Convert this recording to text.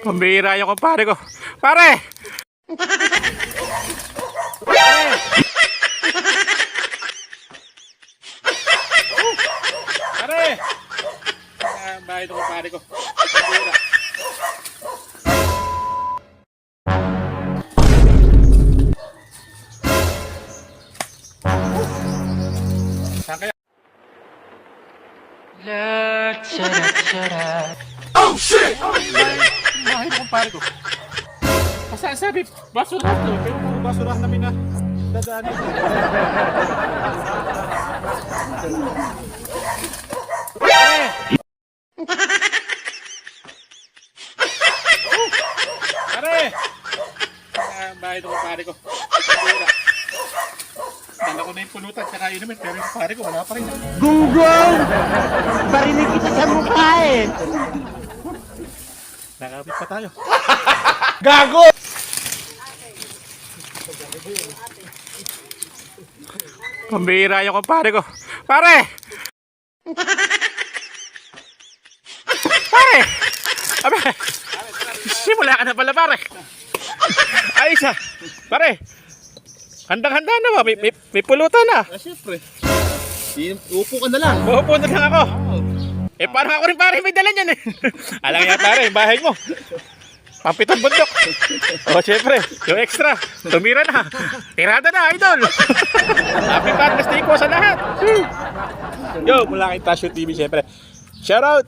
Pambira yung kumpare ko. Pare! Pare! Ah, bahay ng kumpare ko. Pambira. Bahay ng kumpare ko. Kasi sabi, basurahan to. Pero puro basurahan namin na dadaanin. Pare! Pare! Ah, bahay ng kumpare ko. Pambira. Dala ko na yung pulutan tsaka yun naman. Pero yung kumpare ko wala pa rin. Gunggong! Barinig kita sa mukha eh! Nakapit pa tayo. Gago! Pambira yung kumpare ko. Pare! Pare! Abe! Simula ka na pala pare. Ayos ah. Pare! Handang-handa na ba? May, may, may pulutan na. Ah, syempre. Upo ka na lang. Uupo na lang ako. Eh parang ako rin pare may dala niyan eh. Alam nga pare, yung bahay mo. Pampitong bundok. O syempre, yung extra. Tumira na. Tirada na, idol. Happy Father's Day po sa lahat. Yo, mula kay Tasyo TV syempre. Shout out